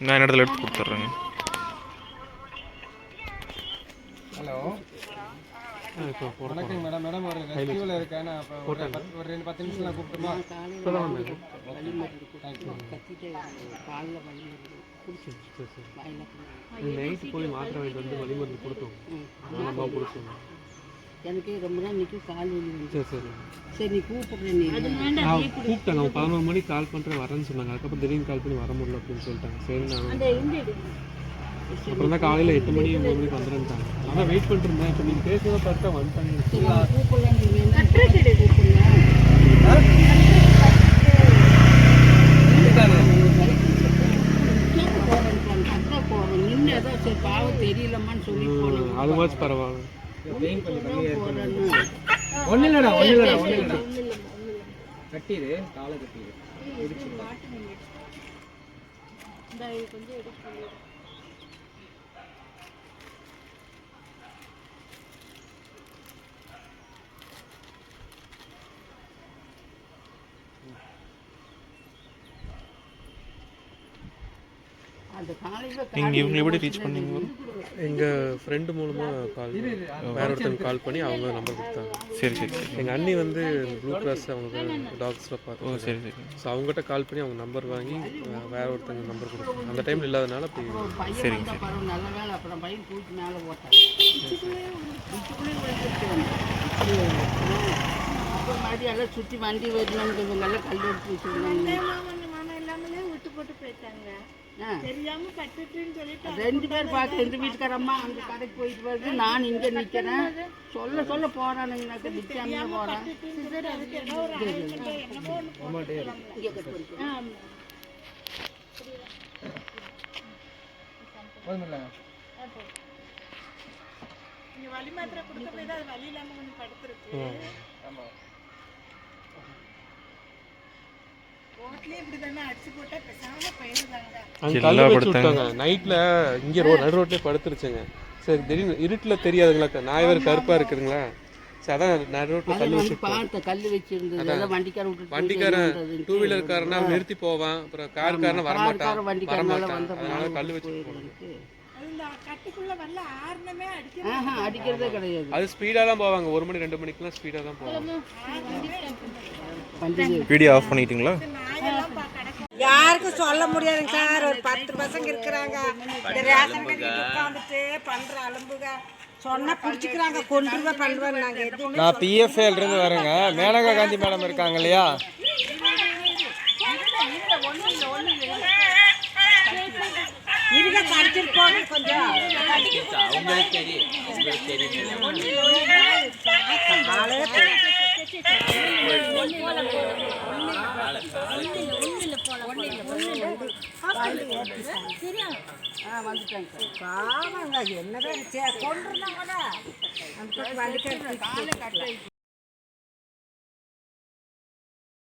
நான் இடத்துல எடுத்து கொடுத்துட்றேங்க ஹலோ. வணக்கம் மேடம். மேடம் ஒரு ரெஸ்டியூவில் இருக்கேன். நான் இப்போ ஒரு ஒரு ரெண்டு பத்து நிமிஷம் நான் கூப்பிட்டுமா சரி வாயில் நைட்டு போய் மாத்திரை வாங்கிட்டு வந்து வலி மருந்து கொடுத்தோம் அம்மா கொடுத்தோம் எனக்கு ரொம்ப நாள் நிற்கும் கால் வலி வந்து சரி சரி. சரி நீ கூப்பிடுறேன் நீ. நான் கூப்பிட்டாங்க அவங்க பதினோரு மணிக்கு கால் பண்ணுறேன் வரேன்னு சொன்னாங்க. அதுக்கப்புறம் திடீர்னு கால் பண்ணி வர முடியல அப்படின்னு சொல்லிட்டாங்க. சரி நான் அப்புறம் தான் காலையில் எட்டு மணி ஒம்பது மணிக்கு வந்துடுன்ட்டாங்க அதான் வெயிட் பண்ணிட்டு இருந்தேன் இப்போ நீங்கள் பேசுகிறத பார்த்தா வந்துட்டாங்க. அது மாதிரி பரவாயில்ல. நீங்க இவங்க ஒன்றும் இல்லைடா ஒன்றும் இல்லைடா ஒன்றும் இல்லைடா கட்டிடு காலை கட்டிடு. நீங்கள் இவங்களை எப்படி ரீச் பண்ணீங்க? எங்கள் ஃப்ரெண்டு மூலமாக கால் வேற ஒருத்தவங்க கால் பண்ணி அவங்க நம்பர் கொடுத்தாங்க. சரி சரி சரி. எங்கள் அண்ணி வந்து ப்ளூ கிராஸ் அவங்க டாக்ஸில் ஓ பார்த்து சரி சரி. ஸோ அவங்ககிட்ட கால் பண்ணி அவங்க நம்பர் வாங்கி வேற ஒருத்தங்க நம்பர் கொடுத்தாங்க. அந்த டைமில் இல்லாதனால அப்படி பையன் சரிங்க, பரவாயில்ல நல்ல வேலை. அப்புறம் பையன் தூக்கி மேலே போட்டான். மறுபடியும் எல்லாம் சுற்றி வண்டி இவங்கெல்லாம் கல் எடுத்து வச்சுருந்தாங்க தெரியாம கட்டுட்டுன்னு சொல்லிட்டு ரெண்டு பேர் பார்த்து எந்த வீட்டுக்காரம்மா அங்கே கடைக்கு போயிட்டு வருது நான் இங்கே நிற்கிறேன் சொல்ல சொல்ல போறானுங்கனாக்க. போதுமில்ல நீங்க வலி மாத்திரை கொடுக்க போய் தான் அது வலி இல்லாம கொஞ்சம் படுத்துருக்கு. படுத்தாங்க. நைட்டில் இங்கே ரோ நடு ரோட்லேயே படுத்துருச்சுங்க. சரி திடீர்னு இருட்டில் தெரியாதுங்களா நாய் வேறு கருப்பாக இருக்குதுங்களா? சரி அதான் நடு ரோட்டில் கல் வச்சு வந்து பார்த்த கல் வச்சிருந்தது. எல்லாம் வண்டிக்காரன் விட்டுட்டு வண்டிக்காரன் டூ வீலர்காரனா நிறுத்தி போவான். அப்புறம் வரமாட்டான். காருக்காரன் வண்டிக்காரனால வரமாட்டான். வந்த அதனால கல் வச்சு. அது இந்த கட்டுக்குள்ள வரல ஆறுனமே அடிக்க ஆஹா அடிக்கிறதே கிடையாது. அது ஸ்பீடாக தான் போவாங்க. ஒரு மணி ரெண்டு மணிக்கெல்லாம் ஸ்பீடாக தான் போவாங்க. வீடியோ ஆஃப் பண்ணிட்டீங்களா? யாருக்கும் சொல்ல முடியாதுங்க சார். ஒரு பத்து பசங்க இருக்கிறாங்க. இந்த ரேஷன் கடைக்கு உட்காந்துட்டு பண்ற அலும்புக. சொன்னா பிடிச்சிக்கிறாங்க. கொண்டு போய் பண்ணுவாங்க நாங்க எதுவுமே நான் பிஎஃப்ஏல இருந்து வரேங்க. மேனகா காந்தி மேடம் இருக்காங்க இல்லையா? இருக்க கடிச்சிட்டு போங்க கொஞ்சம். ஆளே பாவங்க என்னதான் கொண்டு அந்த வண்டிக்கார